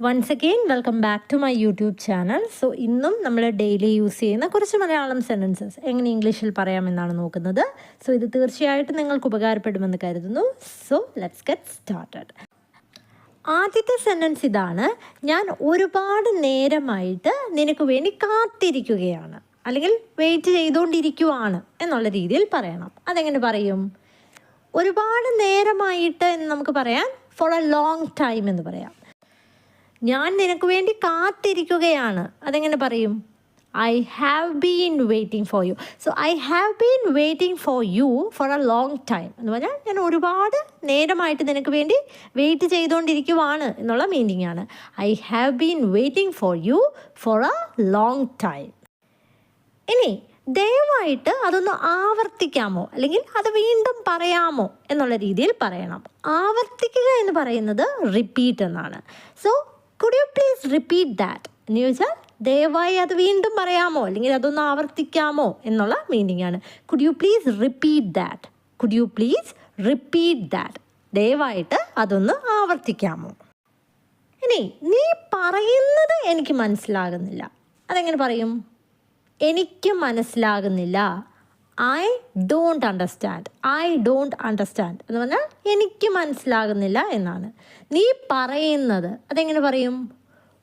Once again welcome back to my YouTube channel so ഇന്നും നമ്മൾ daily use ചെയ്യുന്ന കുറച്ച് മലയാളം സെന്റൻസസ് എങ്ങനെ ഇംഗ്ലീഷിൽ പറയാമെന്നാണ് നോക്കുന്നത്. സോ ഇത് തീർച്ചയായിട്ടും നിങ്ങൾക്ക് ഉപകാരപ്പെടുമെന്ന് കരുതുന്നു. സോ ലെറ്റ്സ് ഗെറ്റ് സ്റ്റാർട്ടഡ് ആദ്യത്തെ സെന്റൻസ് ഇതാണ്. ഞാൻ ഒരുപാട് നേരമായിട്ട് നിനക്ക് വേണ്ടി കാത്തിരിക്കുകയാണ്. അല്ലെങ്കിൽ വെയിറ്റ് ചെയ്തുകൊണ്ടിരിക്കുവാണ് എന്നുള്ള രീതിയിൽ പറയണം. അതെങ്ങനെ പറയും? ഒരുപാട് നേരമായിട്ട് എന്ന് നമുക്ക് പറയാൻ ഫോർ എ ലോങ് ടൈം എന്ന് പറയാം. ഞാൻ നിനക്ക് വേണ്ടി കാത്തിരിക്കുകയാണ്. അതെങ്ങനെ പറയും? I have been waiting for you so I have been waiting for you for a long time എന്ന് പറഞ്ഞാൽ ഞാൻ ഒരുപാട് നേരമായിട്ട് നിനക്ക് വേണ്ടി വെയിറ്റ് ചെയ്തുകൊണ്ടിരിക്കുവാണ് എന്നുള്ള മീനിങ് ആണ്. I have been waiting for you for a long time ഇനി ദയവായിട്ട് അതൊന്ന് ആവർത്തിക്കാമോ? അല്ലെങ്കിൽ അത് വീണ്ടും പറയാമോ? എന്നുള്ള രീതിയിൽ പറയണം. ആവർത്തിക്കുക എന്ന് പറയുന്നത് റിപ്പീറ്റ് എന്നാണ്. So could you please repeat that എന്ന് ചോദിച്ചാൽ ദയവായി അത് വീണ്ടും പറയാമോ? അല്ലെങ്കിൽ അതൊന്ന് ആവർത്തിക്കാമോ? എന്നുള്ള മീനിങ് ആണ്. Could you please repeat that could you please repeat that ദയവായിട്ട് അതൊന്ന് ആവർത്തിക്കാമോ? ഇനി നീ പറയുന്നത് എനിക്ക് മനസ്സിലാകുന്നില്ല. അതെങ്ങനെ പറയും? എനിക്ക് മനസ്സിലാകുന്നില്ല. I don't understand I don't understand എന്ന് പറഞ്ഞാൽ എനിക്ക് മനസ്സിലാകുന്നില്ല എന്നാണ്. നീ പറയുന്നത് അതെങ്ങനെ പറയും?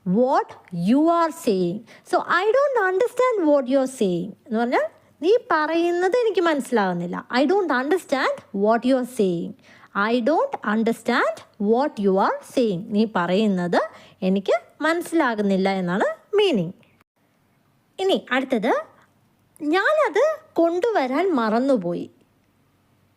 What you are saying so I don't understand what you are saying എന്ന് പറഞ്ഞാൽ നീ പറയുന്നത് എനിക്ക് മനസ്സിലാകുന്നില്ല. I don't understand what you are saying I don't understand what you are saying നീ പറയുന്നത് എനിക്ക് മനസ്സിലാകുന്നില്ല എന്നാണ് മീനിങ് ഇനി അടുത്തത് ഞാനത് കൊണ്ടുവരാൻ മറന്നുപോയി.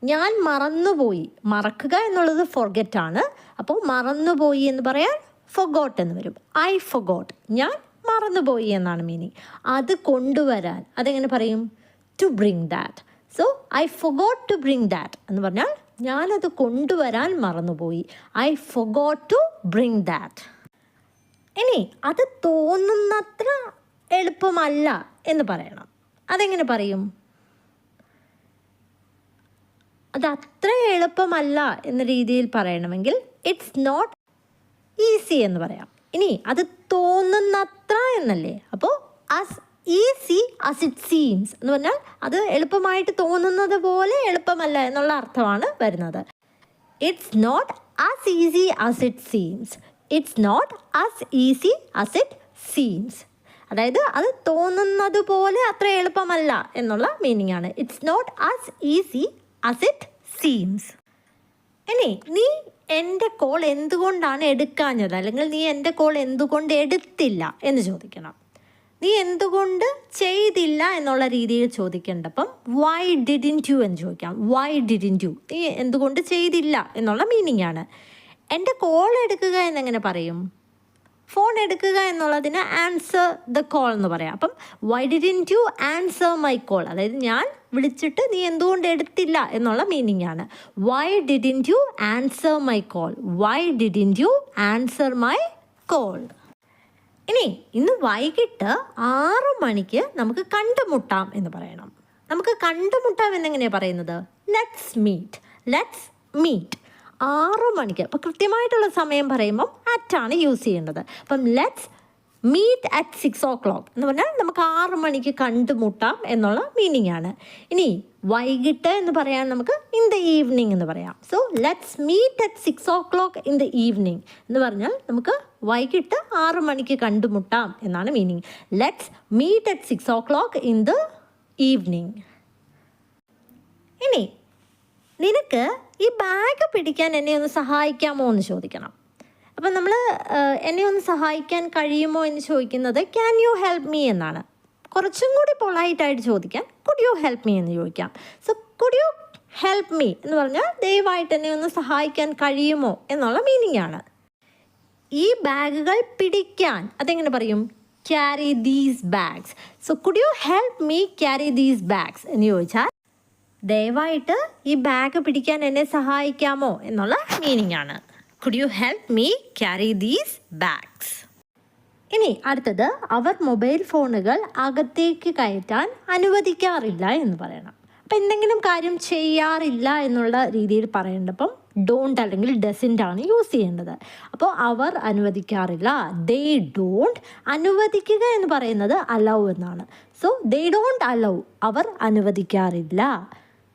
ഞാൻ മറന്നുപോയി. മറക്കുക എന്നുള്ളത് ഫൊർഗെറ്റ് ആണ്. അപ്പോൾ മറന്നുപോയി എന്ന് പറയാൻ ഫൊഗോട്ട് എന്ന് വരും. ഐ ഫൊഗോട്ട് ഞാൻ മറന്നുപോയി എന്നാണ് മീനിങ് അത് കൊണ്ടുവരാൻ. അതെങ്ങനെ പറയും? To bring that so I forgot to bring that എന്ന് പറഞ്ഞാൽ ഞാനത് കൊണ്ടുവരാൻ മറന്നുപോയി. I forgot to bring that ഇനി അത് തോന്നുന്നത്ര എളുപ്പമല്ല എന്ന് പറയണം. അതെങ്ങനെ പറയും? അത് അത്ര എളുപ്പമല്ല എന്ന രീതിയിൽ പറയണമെങ്കിൽ ഇറ്റ്സ് നോട്ട് ഈസി എന്ന് പറയാം. ഇനി അത് തോന്നുന്നത്ര എന്നല്ലേ? അപ്പോൾ as easy as it seems എന്ന് പറഞ്ഞാൽ അത് എളുപ്പമായിട്ട് തോന്നുന്നത് പോലെ എളുപ്പമല്ല എന്നുള്ള അർത്ഥമാണ് വരുന്നത്. It's not as easy as it seems it's not as easy as it seems അതായത് അത് തോന്നുന്നത് പോലെ അത്ര എളുപ്പമല്ല എന്നുള്ള മീനിങ് ആണ്. It's not as easy as it seems ഇനി നീ എന്റെ കോൾ എന്തുകൊണ്ടാണ് എടുക്കാഞ്ഞത്? അല്ലെങ്കിൽ നീ എന്റെ കോൾ എന്തുകൊണ്ട് എടുത്തില്ല എന്ന് ചോദിക്കണം. നീ എന്തുകൊണ്ട് ചെയ്തില്ല എന്നുള്ള രീതിയിൽ ചോദിക്കേണ്ടപ്പം വൈ ഡിഡിൻ യു എന്ന് ചോദിക്കാം. വൈ ഡിഡിൻ യു നീ എന്തുകൊണ്ട് ചെയ്തില്ല എന്നുള്ള മീനിങ് ആണ്. എന്റെ കോൾ എടുക്കുക എന്നെങ്ങനെ പറയും? ഫോൺ എടുക്കുക എന്നുള്ളതിന് ആൻസർ ദ കോൾ എന്ന് പറയാം. അപ്പം why didn't you answer my call അതായത് ഞാൻ വിളിച്ചിട്ട് നീ എന്തുകൊണ്ട് എടുത്തില്ല എന്നുള്ള മീനിങ് ആണ്. Why didn't you answer my call why didn't you answer my call ഇനി ഇന്ന് വൈകിട്ട് ആറു മണിക്ക് നമുക്ക് കണ്ടുമുട്ടാം എന്ന് പറയണം. നമുക്ക് കണ്ടുമുട്ടാം എന്നെങ്ങനെയാണ് പറയുന്നത്? ലെറ്റ്സ് മീറ്റ് ലെറ്റ്സ് മീറ്റ് ആറു മണിക്ക്. അപ്പോൾ കൃത്യമായിട്ടുള്ള സമയം പറയുമ്പം അറ്റാണ് യൂസ് ചെയ്യേണ്ടത്. അപ്പം let's meet at six o'clock എന്ന് പറഞ്ഞാൽ നമുക്ക് ആറ് മണിക്ക് കണ്ടുമുട്ടാം എന്നുള്ള മീനിങ് ആണ്. ഇനി വൈകിട്ട് എന്ന് പറയാൻ നമുക്ക് ഇൻ ദ ഈവനിങ് എന്ന് പറയാം. So let's meet at six o'clock in the evening എന്ന് പറഞ്ഞാൽ നമുക്ക് വൈകിട്ട് ആറ് മണിക്ക് കണ്ടുമുട്ടാം എന്നാണ് meaning let's meet at six o'clock in the evening ഇനി നിനക്ക് ഈ ബാഗ് പിടിക്കാൻ എന്നെ ഒന്ന് സഹായിക്കാമോ എന്ന് ചോദിക്കണം. അപ്പം നമ്മൾ എന്നെ ഒന്ന് സഹായിക്കാൻ കഴിയുമോ എന്ന് ചോദിക്കുന്നത് ക്യാൻ യു ഹെൽപ്പ് മീ എന്നാണ്. കുറച്ചും കൂടി പൊളൈറ്റായിട്ട് ചോദിക്കാൻ കുഡ് യു ഹെൽപ്പ് മീ എന്ന് ചോദിക്കാം. So could you help me എന്ന് പറഞ്ഞാൽ ദയവായിട്ട് എന്നെ ഒന്ന് സഹായിക്കാൻ കഴിയുമോ എന്നുള്ള മീനിങ് ആണ്. ഈ ബാഗുകൾ പിടിക്കാൻ അതെങ്ങനെ പറയും? Carry these bags so could you help me carry these bags എന്ന് ചോദിച്ചാൽ ദയവായിട്ട് ഈ ബാഗ് പിടിക്കാൻ എന്നെ സഹായിക്കാമോ എന്നുള്ള മീനിങ് ആണ്. Could you help me carry these bags ഇനി അടുത്തത് അവർ മൊബൈൽ ഫോണുകൾ അകത്തേക്ക് കയറ്റാൻ അനുവദിക്കാറില്ല എന്ന് പറയണം. അപ്പം എന്തെങ്കിലും കാര്യം ചെയ്യാറില്ല എന്നുള്ള രീതിയിൽ പറയേണ്ടപ്പം ഡോണ്ട് അല്ലെങ്കിൽ ഡസിന്റ് ആണ് യൂസ് ചെയ്യേണ്ടത്. അപ്പോൾ അവർ അനുവദിക്കാറില്ല. ദേ ഡോണ്ട് അനുവദിക്കുക എന്ന് പറയുന്നത് അലൗ എന്നാണ്. സോ ദേ ഡോണ്ട് അലൗ അവർ അനുവദിക്കാറില്ല.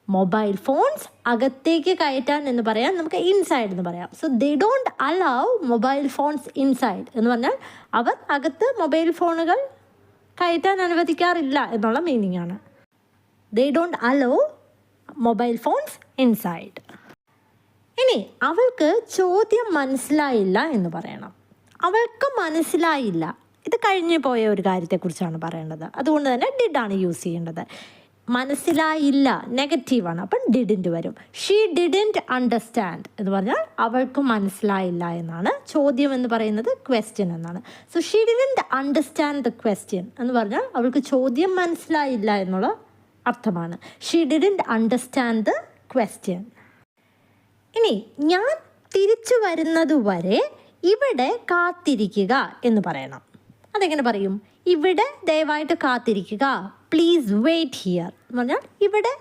മൊബൈൽ ഫോൺസ് അകത്തേക്ക് കയറ്റാൻ എന്ന് പറയാം നമുക്ക് ഇൻസൈഡ് എന്ന് പറയാം. So they don't allow mobile phones inside എന്ന് പറഞ്ഞാൽ അവർ അകത്ത് മൊബൈൽ ഫോണുകൾ കയറ്റാൻ അനുവദിക്കാറില്ല എന്നുള്ള മീനിങ് ആണ്. They don't allow mobile phones inside ഇനി അവൾക്ക് ചോദ്യം മനസ്സിലായില്ല എന്ന് പറയണം. അവൾക്ക് മനസ്സിലായില്ല. ഇത് കഴിഞ്ഞു പോയ ഒരു കാര്യത്തെക്കുറിച്ചാണ് പറയേണ്ടത്. അതുകൊണ്ട് തന്നെ ഡിഡാണ് യൂസ് ചെയ്യേണ്ടത്. മനസ്സിലായില്ല. നെഗറ്റീവാണ് അപ്പം ഡിഡിന്റ് വരും. ഷീ ഡിഡിന്റ് അണ്ടർസ്റ്റാൻഡ് എന്ന് പറഞ്ഞാൽ അവൾക്ക് മനസ്സിലായില്ല എന്നാണ് ചോദ്യം എന്ന് പറയുന്നത് ക്വസ്റ്റ്യൻ എന്നാണ്. So she didn't understand the question എന്ന് പറഞ്ഞാൽ അവൾക്ക് ചോദ്യം മനസ്സിലായില്ല എന്നുള്ള അർത്ഥമാണ്. She didn't understand the question ഇനി ഞാൻ തിരിച്ചു വരുന്നത് വരെ ഇവിടെ കാത്തിരിക്കുക എന്ന് പറയണം. അതെങ്ങനെ പറയും? ഇവിടെ ദയവായിട്ട് കാത്തിരിക്കുക. പ്ലീസ് വെയിറ്റ് ഹിയർ എന്ന് പറഞ്ഞാൽ ഇവിടെ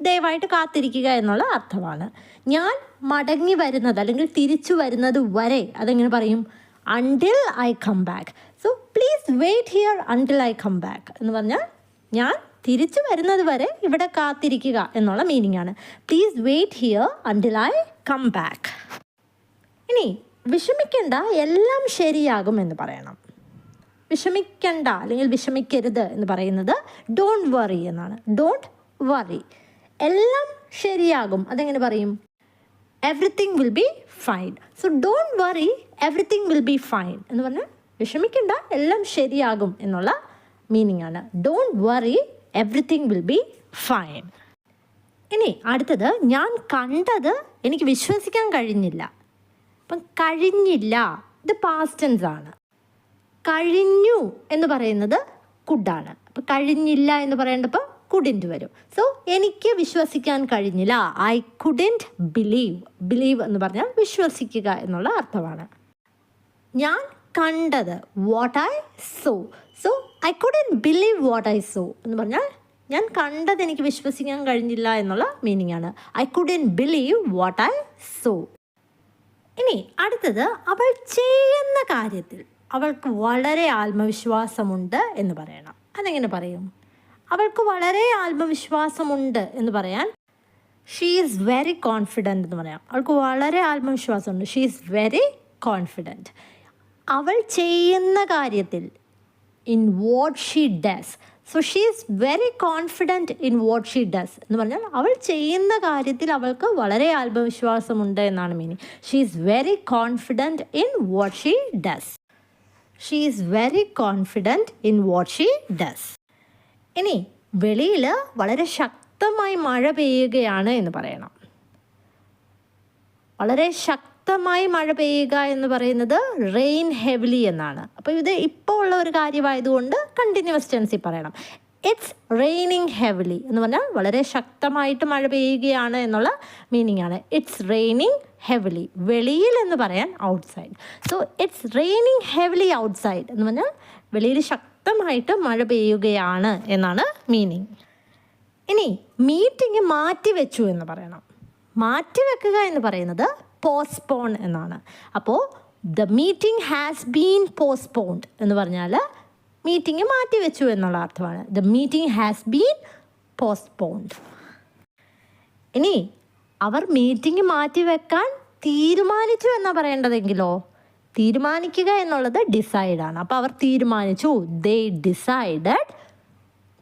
ദയവായിട്ട് കാത്തിരിക്കുക എന്നുള്ള അർത്ഥമാണ്. ഞാൻ മടങ്ങി വരുന്നത് അല്ലെങ്കിൽ തിരിച്ചു വരുന്നത് വരെ അതെങ്ങനെ പറയും? Until I come back so please wait here until I come back എന്ന് പറഞ്ഞാൽ ഞാൻ തിരിച്ചു വരുന്നത് വരെ ഇവിടെ കാത്തിരിക്കുക എന്നുള്ള മീനിങ് ആണ്. Please wait here until I come back ഇനി വിഷമിക്കേണ്ട എല്ലാം ശരിയാകും എന്ന് പറയണം. വിഷമിക്കണ്ട അല്ലെങ്കിൽ വിഷമിക്കരുത് എന്ന് പറയുന്നത് ഡോണ്ട് വറി എന്നാണ്. ഡോണ്ട് വറി എല്ലാം ശരിയാകും. അതെങ്ങനെ പറയും? Everything will be fine so don't worry everything will be fine എന്ന് പറഞ്ഞാൽ വിഷമിക്കണ്ട എല്ലാം ശരിയാകും എന്നുള്ള മീനിങ് ആണ്. Don't worry everything will be fine ഇനി അടുത്തത് ഞാൻ കണ്ടത് എനിക്ക് വിശ്വസിക്കാൻ കഴിഞ്ഞില്ല. അപ്പം കഴിഞ്ഞില്ല. ഇത് പാസ്റ്റ് ടെൻസ് ആണ്. കഴിഞ്ഞു എന്ന് പറയുന്നത് കുഡാണ്. അപ്പം കഴിഞ്ഞില്ല എന്ന് പറയേണ്ടപ്പോൾ കുഡിന്റ് വരും. സോ എനിക്ക് വിശ്വസിക്കാൻ കഴിഞ്ഞില്ല. ഐ കുഡിന്റ് ബിലീവ് ബിലീവ് എന്ന് പറഞ്ഞാൽ വിശ്വസിക്കുക എന്നുള്ള അർത്ഥമാണ്. ഞാൻ കണ്ടത് what I saw so I couldn't believe what I saw എന്ന് പറഞ്ഞാൽ ഞാൻ കണ്ടത് എനിക്ക് വിശ്വസിക്കാൻ കഴിഞ്ഞില്ല എന്നുള്ള മീനിങ് ആണ്. I couldn't believe what I saw ഇനി അടുത്തത് അവൾ ചെയ്യുന്ന കാര്യത്തിൽ. അവൾക്ക് വളരെ ആത്മവിശ്വാസമുണ്ട് എന്ന് പറയണം. അതെങ്ങനെ പറയും? അവൾക്ക് വളരെ ആത്മവിശ്വാസമുണ്ട് എന്ന് പറയാൻ ഷീ ഈസ് വെരി കോൺഫിഡന്റ് എന്ന് പറയാം. അവൾക്ക് വളരെ ആത്മവിശ്വാസമുണ്ട്. ഷീ ഈസ് വെരി കോൺഫിഡന്റ് അവൾ ചെയ്യുന്ന കാര്യത്തിൽ in what she does so she is very confident in what she does എന്ന് പറഞ്ഞാൽ അവൾ ചെയ്യുന്ന കാര്യത്തിൽ അവൾക്ക് വളരെ ആത്മവിശ്വാസമുണ്ട് എന്നാണ് meaning she is very confident in what she does she is very confident in what she does ഇനി വെളിയിൽ വളരെ ശക്തമായി മഴ പെയ്യുകയാണ് എന്ന് പറയണം. വളരെ ശക്തമായി മഴ പെയ്യുക എന്ന് പറയുന്നത് റെയിൻ ഹെവിലി എന്നാണ്. അപ്പോൾ ഇത് ഇപ്പോൾ ഉള്ള ഒരു കാര്യമായതുകൊണ്ട് കണ്ടിന്യൂസ് ടെൻസി പറയണം. ഇറ്റ്സ് റെയിനിങ് ഹെവിലി എന്ന് പറഞ്ഞാൽ വളരെ ശക്തമായിട്ട് മഴ പെയ്യുകയാണ് എന്നുള്ള മീനിങ് ആണ്. ഇറ്റ്സ് റെയിനിങ് ഹെവിലി വെളിയിൽ എന്ന് പറയാൻ outside so it's raining heavily outside എന്ന് പറഞ്ഞാൽ വെളിയിൽ ശക്തമായിട്ട് മഴ പെയ്യുകയാണ് എന്നാണ് മീനിങ് ഇനി മീറ്റിംഗ് മാറ്റി വെച്ചു എന്ന് പറയണം. മാറ്റി വെക്കുക എന്ന് പറയുന്നത് പോസ്റ്റ്പോൺ എന്നാണ്. അപ്പോൾ the meeting has been postponed എന്ന് പറഞ്ഞാൽ മീറ്റിംഗ് മാറ്റി വെച്ചു എന്നുള്ള അർത്ഥമാണ്. The meeting has been postponed ഇനി അവർ മീറ്റിംഗ് മാറ്റി വെക്കാൻ തീരുമാനിച്ചു എന്നാ പറയേണ്ടതെങ്കിലോ? തീരുമാനിക്കുക എന്നുള്ളത് ഡിസൈഡാണ് അപ്പോൾ അവർ തീരുമാനിച്ചു. ദേ ഡിസൈഡഡ്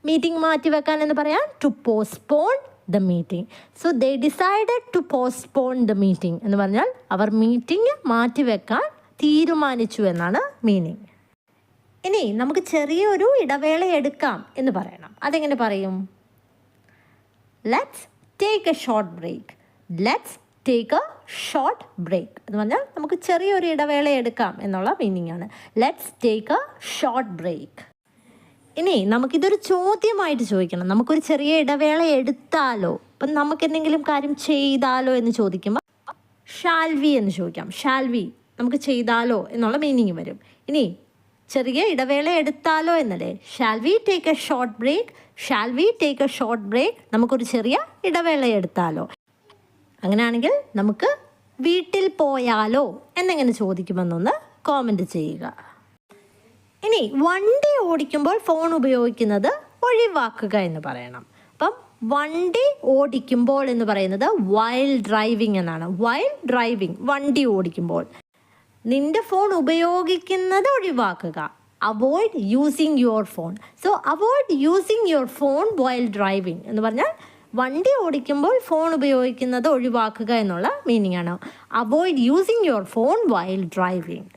മീറ്റിംഗ് മാറ്റി വെക്കാൻ എന്ന് പറയാം to postpone the meeting so they decided to postpone the meeting എന്ന് പറഞ്ഞാൽ അവർ മീറ്റിംഗ് മാറ്റി വെക്കാൻ തീരുമാനിച്ചു എന്നാണ് മീനിങ് ഇനി നമുക്ക് ചെറിയൊരു ഇടവേള എടുക്കാം എന്ന് പറയണം. അതെങ്ങനെ പറയും? Let's take a short break let's take a short break എന്ന് പറഞ്ഞാൽ നമുക്ക് ചെറിയൊരു ഇടവേള എടുക്കാം എന്നുള്ള മീനിങ് ആണ്. Let's take a short break ഇനി നമുക്കിതൊരു ചോദ്യമായിട്ട് ചോദിക്കണം. നമുക്കൊരു ചെറിയ ഇടവേള എടുത്താലോ? ഇപ്പം നമുക്ക് എന്തെങ്കിലും കാര്യം ചെയ്താലോ എന്ന് ചോദിക്കുമ്പോൾ ഷാൽവി എന്ന് ചോദിക്കാം. ഷാൽവി നമുക്ക് ചെയ്താലോ എന്നുള്ള മീനിങ് വരും. ഇനി ചെറിയ ഇടവേള എടുത്താലോ എന്നല്ലേ? Shall we take a short break shall we take a short break നമുക്കൊരു ചെറിയ ഇടവേള എടുത്താലോ. അങ്ങനെയാണെങ്കിൽ നമുക്ക് വീട്ടിൽ പോയാലോ എന്നെങ്ങനെ ചോദിക്കുമെന്നൊന്ന് കോമന്റ് ചെയ്യുക. ഇനി വണ്ടി ഓടിക്കുമ്പോൾ ഫോൺ ഉപയോഗിക്കുന്നത് ഒഴിവാക്കുക എന്ന് പറയണം. അപ്പം വണ്ടി ഓടിക്കുമ്പോൾ എന്ന് പറയുന്നത് വൈൽഡ് ഡ്രൈവിംഗ് എന്നാണ്. വൈൽഡ് ഡ്രൈവിംഗ് വണ്ടി ഓടിക്കുമ്പോൾ. നിന്റെ ഫോൺ ഉപയോഗിക്കുന്നത് ഒഴിവാക്കുക. Avoid using your phone so avoid using your phone while driving എന്ന് പറഞ്ഞാൽ വണ്ടി ഓടിക്കുമ്പോൾ ഫോൺ ഉപയോഗിക്കുന്നത് ഒഴിവാക്കുക എന്നുള്ള മീനിങ് ആണ്. Avoid using your phone while driving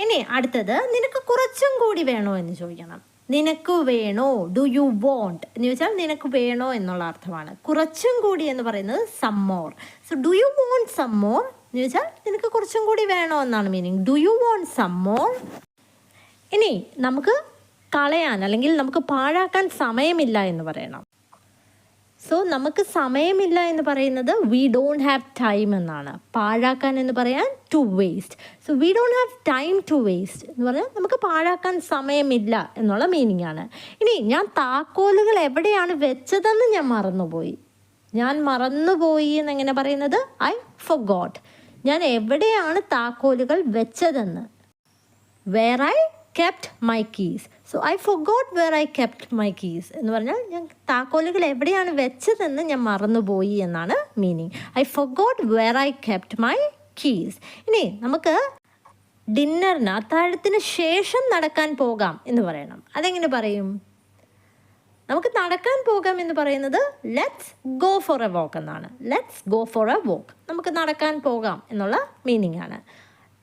ഇനി അടുത്തത് നിനക്ക് കുറച്ചും കൂടി വേണോ എന്ന് ചോദിക്കണം. നിനക്ക് വേണോ? ഡു യു വോണ്ട് എന്ന് ചോദിച്ചാൽ നിനക്ക് വേണോ എന്നുള്ള അർത്ഥമാണ്. കുറച്ചും കൂടി എന്ന് പറയുന്നത് some more so do you want some more എന്ന് വെച്ചാൽ നിനക്ക് കുറച്ചും കൂടി വേണോ എന്നാണ് meaning do you want some more ഇനി നമുക്ക് കളയാൻ അല്ലെങ്കിൽ നമുക്ക് പാഴാക്കാൻ സമയമില്ല എന്ന് പറയണം. സോ നമുക്ക് സമയമില്ല എന്ന് പറയുന്നത് വി ഡോണ്ട് ഹാവ് ടൈം എന്നാണ്. പാഴാക്കാൻ എന്ന് പറയാൻ to waste so we don't have time to waste എന്ന് പറഞ്ഞാൽ നമുക്ക് പാഴാക്കാൻ സമയമില്ല എന്നുള്ള മീനിങ് ആണ്. ഇനി ഞാൻ താക്കോലുകൾ എവിടെയാണ് വെച്ചതെന്ന് ഞാൻ മറന്നുപോയി. ഞാൻ മറന്നുപോയി എന്നെങ്ങനെ പറയുന്നത്? ഐ ഫോർ ഗോട്ട് ഞാൻ എവിടെയാണ് താക്കോലുകൾ വെച്ചതെന്ന്? Where I kept my keys so I forgot where I kept my keys എന്ന് പറഞ്ഞാൽ ഞാൻ താക്കോലുകൾ എവിടെയാണ് വെച്ചതെന്ന് ഞാൻ മറന്നുപോയി എന്നാണ് meaning I forgot where I kept my keys ഇനി നമുക്ക് ഡിന്നറിന് അത്താഴത്തിന് ശേഷം നടക്കാൻ പോകാം എന്ന് പറയണം. അതെങ്ങനെ പറയും? നമുക്ക് നടക്കാൻ പോകാം എന്ന് പറയുന്നത് let's go for a walk എന്നാണ്. Let's go for a walk നമുക്ക് നടക്കാൻ പോകാം എന്നുള്ള മീനിങ് ആണ്.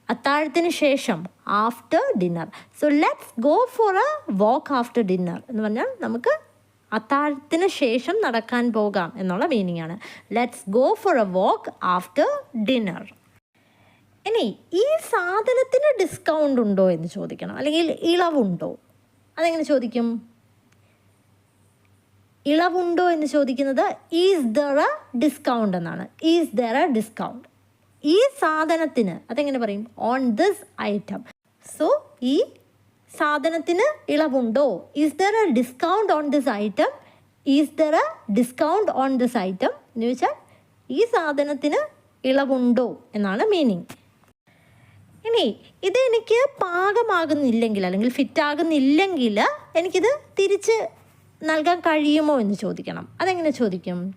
അത്താഴത്തിന് ശേഷം after dinner so let's go for a walk after dinner എന്ന് പറഞ്ഞാൽ നമുക്ക് അത്താഴത്തിന് ശേഷം നടക്കാൻ പോകാം എന്നുള്ള മീനിങ് ആണ്. Let's go for a walk after dinner ഇനി ഈ സാധനത്തിന് ഡിസ്കൗണ്ട് ഉണ്ടോ എന്ന് ചോദിക്കണം. അല്ലെങ്കിൽ ഇളവുണ്ടോ? അതെങ്ങനെ ചോദിക്കും? ഇളവുണ്ടോ എന്ന് ചോദിക്കുന്നത് ഈസ് ദർ എ ഡിസ്കൗണ്ട് എന്നാണ്. ഈസ് ദർ എ ഡിസ്കൗണ്ട് ഈ സാധനത്തിന് അതെങ്ങനെ പറയും? ഓൺ ദിസ് ഐറ്റം സോ ഈ സാധനത്തിന് ഇളവുണ്ടോ? Is there a discount on this item is there a discount on this item എന്ന് ചോദിച്ചാൽ ഈ സാധനത്തിന് ഇളവുണ്ടോ എന്നാണ് മീനിങ് ഇനി ഇത് എനിക്ക് പാകമാകുന്നില്ലെങ്കിൽ അല്ലെങ്കിൽ ഫിറ്റ് ആകുന്നില്ലെങ്കിൽ എനിക്കിത് തിരിച്ച് നൽകാൻ കഴിയുമോ എന്ന് ചോദിക്കണം. അതെങ്ങനെ ചോദിക്കും?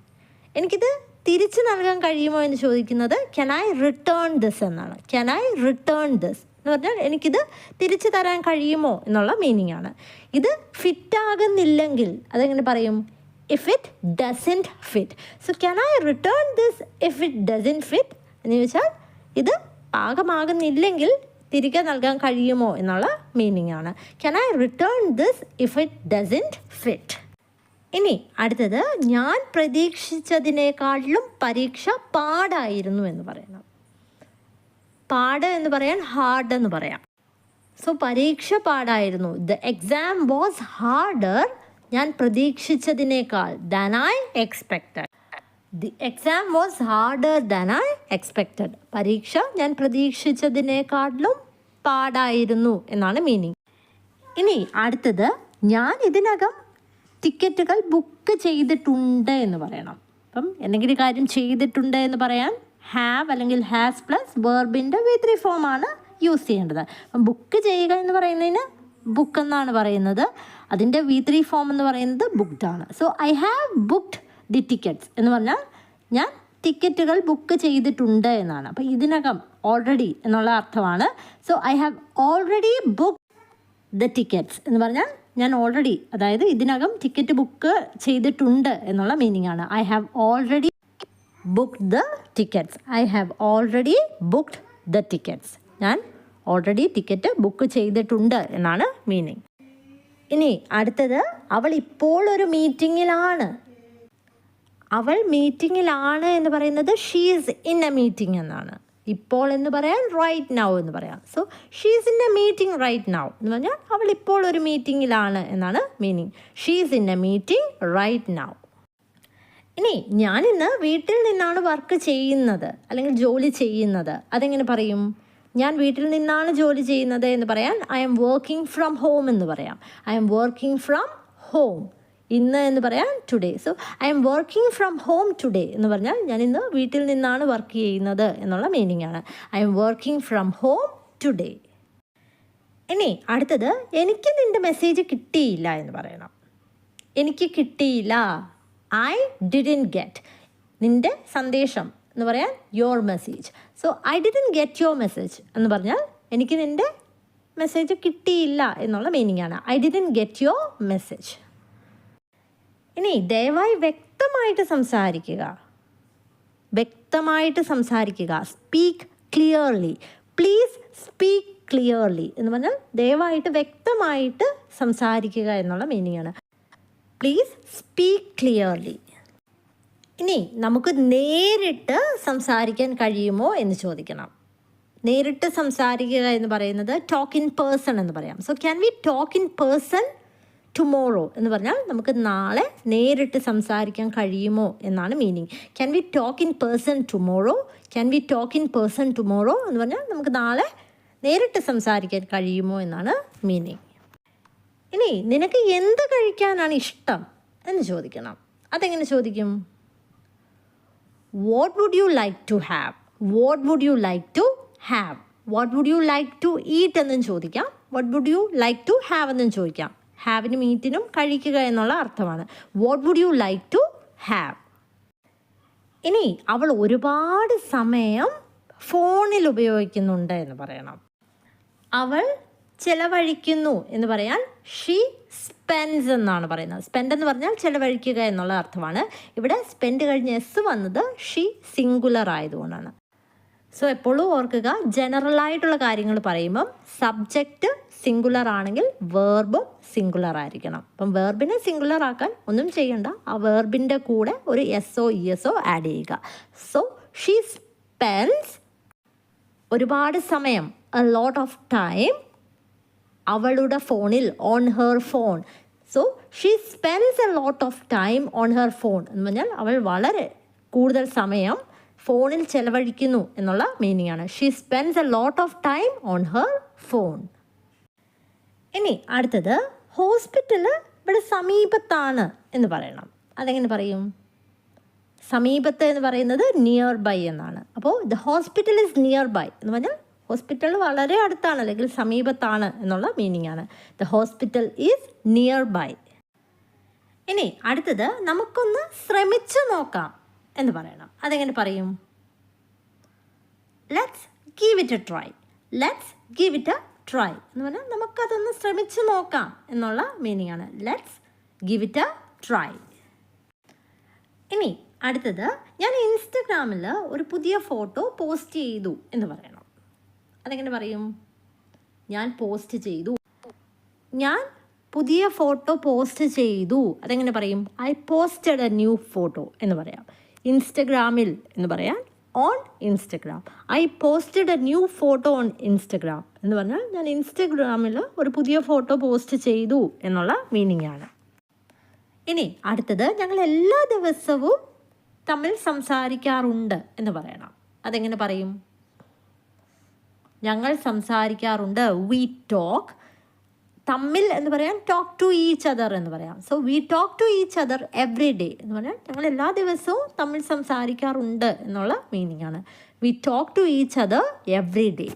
എനിക്കിത് തിരിച്ച് നൽകാൻ കഴിയുമോ എന്ന് ചോദിക്കുന്നത് കെൻ ഐ റിട്ടേൺ ദിസ് എന്നാണ്. കെൻ ഐ റിട്ടേൺ ദിസ് എന്ന് പറഞ്ഞാൽ എനിക്കിത് തിരിച്ചു തരാൻ കഴിയുമോ എന്നുള്ള മീനിങ് ആണ്. ഇത് ഫിറ്റ് ആകുന്നില്ലെങ്കിൽ അതെങ്ങനെ പറയും? If it doesn't fit so can I return this if it doesn't fit എന്ന് ചോദിച്ചാൽ ഇത് പാകമാകുന്നില്ലെങ്കിൽ തിരികെ നൽകാൻ കഴിയുമോ എന്നുള്ള മീനിങ് ആണ്. Can I return this if it doesn't fit ഇനി അടുത്തത് ഞാൻ പ്രതീക്ഷിച്ചതിനേക്കാളിലും പരീക്ഷ പാടായിരുന്നു എന്ന് പറയുന്നത് പാട് എന്ന് പറയാൻ ഹാർഡ് എന്ന് പറയാം. സോ പരീക്ഷ പാടായിരുന്നു. ദ എക്സാം വാസ് ഹാർഡർ ഞാൻ പ്രതീക്ഷിച്ചതിനേക്കാൾ than I expected the exam was harder than I expected പരീക്ഷ ഞാൻ പ്രതീക്ഷിച്ചതിനേക്കാട്ടിലും പാടായിരുന്നു എന്നാണ് മീനിങ് ഇനി അടുത്തത് ഞാൻ ഇതിനകം ടിക്കറ്റുകൾ ബുക്ക് ചെയ്തിട്ടുണ്ട് എന്ന് പറയണം. അപ്പം എന്തെങ്കിലും കാര്യം ചെയ്തിട്ടുണ്ട് എന്ന് പറയാൻ ഹാവ് അല്ലെങ്കിൽ ഹാസ് പ്ലസ് വേർബിന്റെ വി ത്രീ ഫോമാണ് യൂസ് ചെയ്യേണ്ടത്. അപ്പം ബുക്ക് ചെയ്യുക എന്ന് പറയുന്നതിന് ബുക്ക് എന്നാണ് പറയുന്നത്. അതിന്റെ വി ത്രീ ഫോം എന്ന് പറയുന്നത് ബുക്ക്ഡ് ആണ്. So I have booked the tickets എന്ന് പറഞ്ഞാൽ ഞാൻ ടിക്കറ്റുകൾ ബുക്ക് ചെയ്തിട്ടുണ്ട് എന്നാണ്. അപ്പോൾ ഇതിനകം ഓൾറെഡി എന്നുള്ള അർത്ഥമാണ്. So I have already book the tickets എന്ന് പറഞ്ഞാൽ ഞാൻ ഓൾറെഡി അതായത് ഇതിനകം ടിക്കറ്റ് ബുക്ക് ചെയ്തിട്ടുണ്ട് എന്നുള്ള മീനിങ് ആണ്. I have already book the tickets I have already booked the tickets ഞാൻ ഓൾറെഡി ടിക്കറ്റ് ബുക്ക് ചെയ്തിട്ടുണ്ട് എന്നാണ് മീനിങ് ഇനി അടുത്തത് അവൾ ഇപ്പോൾ ഒരു മീറ്റിങ്ങിലാണ് അവൾ മീറ്റിങ്ങിലാണ് എന്ന് പറയുന്നത്. ഷീസ് ഇൻ എ മീറ്റിംഗ് എന്നാണ്. ഇപ്പോൾ എന്ന് പറയാൻ റൈറ്റ് നൗ എന്ന് പറയാം. So she's in a meeting right now എന്ന് പറഞ്ഞാൽ അവൾ ഇപ്പോൾ ഒരു മീറ്റിങ്ങിലാണ് എന്നാണ് meaning she's in a meeting right now ഇനി ഞാനിന്ന് വീട്ടിൽ നിന്നാണ് വർക്ക് ചെയ്യുന്നത്. അല്ലെങ്കിൽ ജോലി ചെയ്യുന്നത്. അതെങ്ങനെ പറയും? ഞാൻ വീട്ടിൽ നിന്നാണ് ജോലി ചെയ്യുന്നത് എന്ന് പറയാൻ I M working from home എന്ന് പറയാം. I M working from home ഇന്ന് എന്ന് പറയാൻ today so I'm working from home today എന്ന് പറഞ്ഞാൽ ഞാൻ ഇന്ന് വീട്ടിൽ നിന്നാണ് വർക്ക് ചെയ്യുന്നത് എന്നുള്ള മീനിങ് ആണ്. I'm working from home today ഇനി അടുത്തത് എനിക്ക് നിന്റെ മെസ്സേജ് കിട്ടിയില്ല എന്ന് പറയണം. എനിക്ക് കിട്ടിയില്ല. ഐ ഡിഡിൻ ഗെറ്റ് നിന്റെ സന്ദേശം എന്ന് പറയാൻ your message so I didn't get your message എന്ന് പറഞ്ഞാൽ എനിക്ക് നിന്റെ മെസ്സേജ് കിട്ടിയില്ല എന്നുള്ള മീനിങ് ആണ്. I didn't get your message ഇനി ദയവായി വ്യക്തമായിട്ട് സംസാരിക്കുക. വ്യക്തമായിട്ട് സംസാരിക്കുക. Speak clearly please speak clearly എന്ന് പറഞ്ഞാൽ ദയവായിട്ട് വ്യക്തമായിട്ട് സംസാരിക്കുക എന്നുള്ള മീനിങ് ആണ്. പ്ലീസ് സ്പീക്ക് ക്ലിയർലി ഇനി നമുക്ക് നേരിട്ട് സംസാരിക്കാൻ കഴിയുമോ എന്ന് ചോദിക്കണം. നേരിട്ട് സംസാരിക്കുക എന്ന് പറയുന്നത് ടോക്ക് ഇൻ പേഴ്സൺ എന്ന് പറയാം. So can we talk in person tomorrow എന്ന് പറഞ്ഞാൽ നമുക്ക് നാളെ നേരിട്ട് സംസാരിക്കാൻ കഴിയുമോ എന്നാണ് meaning can we talk in person tomorrow can we talk in person tomorrow എന്ന് പറഞ്ഞാൽ നമുക്ക് നാളെ നേരിട്ട് സംസാരിക്കാൻ കഴിയുമോ എന്നാണ് മീനിങ് ഇനി നിനക്ക് എന്ത് കഴിക്കാനാണ് ഇഷ്ടം എന്ന് ചോദിക്കണം. അതെങ്ങനെ ചോദിക്കും? What would you like to have what would you like to have what would you like to eat എന്നും ചോദിക്കാം. What would you like to have എന്നും ചോദിക്കാം. ഹാവിനും മീറ്റിനും കഴിക്കുക എന്നുള്ള അർത്ഥമാണ്. What would you like to have ഇനി അവൾ ഒരുപാട് സമയം ഫോണിൽ ഉപയോഗിക്കുന്നുണ്ട് എന്ന് പറയണം. അവൾ ചെലവഴിക്കുന്നു എന്ന് പറയാൻ ഷീ സ്പെൻസ് എന്നാണ് പറയുന്നത്. സ്പെൻഡ് എന്ന് പറഞ്ഞാൽ ചെലവഴിക്കുക എന്നുള്ള അർത്ഥമാണ്. ഇവിടെ സ്പെൻഡ് കഴിഞ്ഞ് എസ് വന്നത് ഷീ സിംഗുലർ ആയതുകൊണ്ടാണ്. സോ എപ്പോഴും ഓർക്കുക ജനറൽ ആയിട്ടുള്ള കാര്യങ്ങൾ പറയുമ്പം സബ്ജക്റ്റ് സിംഗുലർ ആണെങ്കിൽ വേർബും സിംഗുലർ ആയിരിക്കണം. അപ്പം വേർബിനെ സിംഗുലർ ആക്കാൻ ഒന്നും ചെയ്യണ്ട. ആ വേർബിന്റെ കൂടെ ഒരു S O E S O add ചെയ്യുക. സോ ഷീ സ്പെൻസ് ഒരുപാട് സമയം എ ലോട്ട് ഓഫ് ടൈം അവളുടെ ഫോണിൽ on her phone so she spends a lot of time on her phone എന്ന് പറഞ്ഞാൽ അവൾ വളരെ കൂടുതൽ സമയം ഫോണിൽ ചെലവഴിക്കുന്നു എന്നുള്ള മീനിങ് ആണ്. She spends a lot of time on her phone ഇനി അടുത്തത് ഹോസ്പിറ്റൽ ഇവിടെ സമീപത്താണ് എന്ന് പറയണം. അതെങ്ങനെ പറയും? സമീപത്ത് എന്ന് പറയുന്നത് നിയർ ബൈ എന്നാണ്. അപ്പോൾ the hospital is nearby എന്ന് പറഞ്ഞാൽ ഹോസ്പിറ്റൽ വളരെ അടുത്താണ് അല്ലെങ്കിൽ സമീപത്താണ് എന്നുള്ള മീനിങ് ആണ്. The hospital is nearby ഇനി അടുത്തത് നമുക്കൊന്ന് ശ്രമിച്ചു നോക്കാം. എന്ന് പറയണം. അതെങ്ങനെ പറയും? Let's give it a try let's give it a try എന്ന് പറഞ്ഞാൽ നമുക്കതൊന്ന് ശ്രമിച്ചു നോക്കാം എന്നുള്ള മീനിങ് ആണ്. Let's give it a try ഇനി അടുത്തത് ഞാൻ ഇൻസ്റ്റഗ്രാമിൽ ഒരു പുതിയ ഫോട്ടോ പോസ്റ്റ് ചെയ്തു എന്ന് പറയണം. അതെങ്ങനെ പറയും? ഞാൻ പോസ്റ്റ് ചെയ്തു. ഞാൻ പുതിയ ഫോട്ടോ പോസ്റ്റ് ചെയ്തു. അതെങ്ങനെ പറയും? I posted a new photo എന്ന് പറയാം. ഇൻസ്റ്റഗ്രാമിൽ എന്ന് പറയാൻ on Instagram I posted a new photo on Instagram എന്ന് പറഞ്ഞാൽ ഞാൻ ഇൻസ്റ്റഗ്രാമിൽ ഒരു പുതിയ ഫോട്ടോ പോസ്റ്റ് ചെയ്തു എന്നുള്ള മീനിങ് ആണ്. ഇനി അടുത്തത് ഞങ്ങൾ എല്ലാ ദിവസവും തമ്മിൽ സംസാരിക്കാറുണ്ട് എന്ന് പറയണം. അതെങ്ങനെ പറയും? ഞങ്ങൾ സംസാരിക്കാറുണ്ട് വി ടോക്ക് തമ്മിൽ എന്ന് പറയാൻ ടോക്ക് ടു ഈച്ച് അതർ എന്ന് പറയാം. So we talk to each other every day എന്ന് പറഞ്ഞാൽ ഞങ്ങൾ എല്ലാ ദിവസവും തമ്മിൽ സംസാരിക്കാറുണ്ട് എന്നുള്ള മീനിങ് ആണ്. We talk to each other every day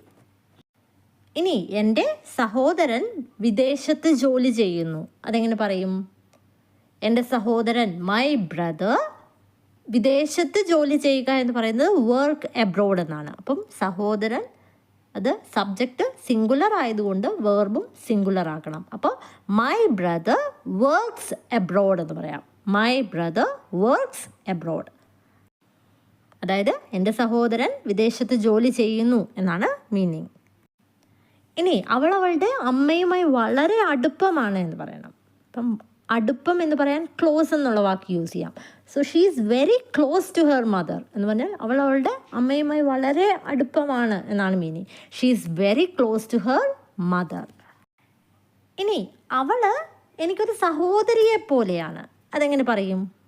ഇനി എന്റെ സഹോദരൻ വിദേശത്ത് ജോലി ചെയ്യുന്നു. അതെങ്ങനെ പറയും? എന്റെ സഹോദരൻ മൈ ബ്രദർ വിദേശത്ത് ജോലി ചെയ്യുക എന്ന് പറയുന്നത് വർക്ക് എബ്രോഡ് എന്നാണ്. അപ്പം സഹോദരൻ അത് സബ്ജക്റ്റ് സിംഗുലർ ആയതുകൊണ്ട് വേർബും സിംഗുലർ ആക്കണം. അപ്പോൾ മൈ ബ്രദർ വർക്ക്സ് എബ്രോഡ് എന്ന് പറയാം. മൈ ബ്രദർ വർക്ക്സ് എബ്രോഡ് അതായത് എന്റെ സഹോദരൻ വിദേശത്ത് ജോലി ചെയ്യുന്നു എന്നാണ് മീനിങ് ഇനി അവൾ അവളുടെ അമ്മയുമായി വളരെ അടുപ്പമാണ് എന്ന് പറയണം. അപ്പം അടുപ്പം എന്ന് പറയാൻ ക്ലോസ് എന്നുള്ള വാക്ക് യൂസ് ചെയ്യാം. So she is very close to her mother എന്ന് പറഞ്ഞാൽ അവൾ അവളുടെ അമ്മയുമായി വളരെ അടുപ്പമാണ് എന്നാണ് meaning she is very close to her mother ഇനി അവൾ എനിക്കൊരു സഹോദരിയെ പോലെയാണ്. അതെങ്ങനെ പറയും?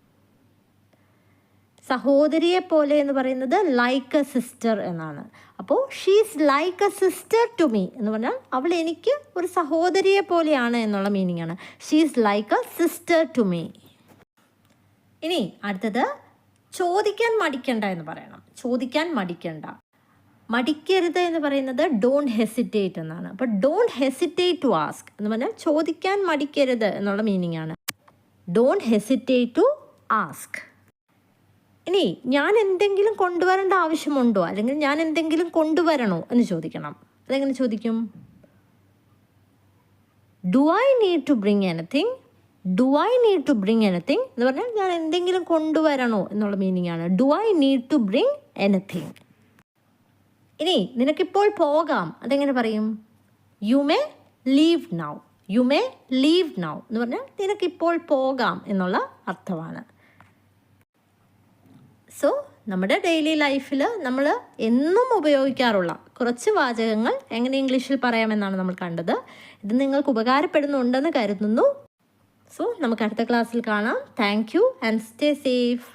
സഹോദരിയെ പോലെ എന്ന് പറയുന്നത് ലൈക്ക് എ സിസ്റ്റർ എന്നാണ്. അപ്പോൾ she's like a sister to me എന്ന് പറഞ്ഞാൽ അവൾ എനിക്ക് ഒരു സഹോദരിയെ പോലെയാണ് എന്നുള്ള മീനിങ് ആണ്. She's like a sister to me ഇനി അടുത്തത് ചോദിക്കാൻ മടിക്കണ്ട എന്ന് പറയണം. ചോദിക്കാൻ മടിക്കണ്ട. മടിക്കരുത് എന്ന് പറയുന്നത് ഡോണ്ട് ഹെസിറ്റേറ്റ് എന്നാണ്. അപ്പോൾ ഡോണ്ട് ഹെസിറ്റേറ്റ് ടു ആസ്ക് എന്ന് പറഞ്ഞാൽ ചോദിക്കാൻ മടിക്കരുത് എന്നുള്ള മീനിങ് ആണ്. ഡോണ്ട് ഹെസിറ്റേറ്റ് ടു ആസ്ക് ഇനി ഞാൻ എന്തെങ്കിലും കൊണ്ടുവരേണ്ട ആവശ്യമുണ്ടോ? അല്ലെങ്കിൽ ഞാൻ എന്തെങ്കിലും കൊണ്ടുവരണോ എന്ന് ചോദിക്കണം. അതെങ്ങനെ ചോദിക്കും? Do I need to bring anything do I need to bring anything എന്ന് പറഞ്ഞാൽ ഞാൻ എന്തെങ്കിലും കൊണ്ടുവരണോ എന്നുള്ള മീനിങ് ആണ്. Do I need to bring anything ഇനി നിനക്കിപ്പോൾ പോകാം. അതെങ്ങനെ പറയും? You may leave now you may leave now എന്ന് പറഞ്ഞാൽ നിനക്കിപ്പോൾ പോകാം എന്നുള്ള അർത്ഥമാണ്. സോ നമ്മുടെ ഡെയിലി ലൈഫിൽ നമ്മൾ എന്നും ഉപയോഗിക്കാറുള്ള കുറച്ച് വാചകങ്ങൾ എങ്ങനെ ഇംഗ്ലീഷിൽ പറയാമെന്നാണ് നമ്മൾ കണ്ടത്. ഇത് നിങ്ങൾക്ക് ഉപകാരപ്പെടുന്നുണ്ടെന്ന് കരുതുന്നു. സോ നമുക്ക് അടുത്ത ക്ലാസ്സിൽ കാണാം. Thank you and stay safe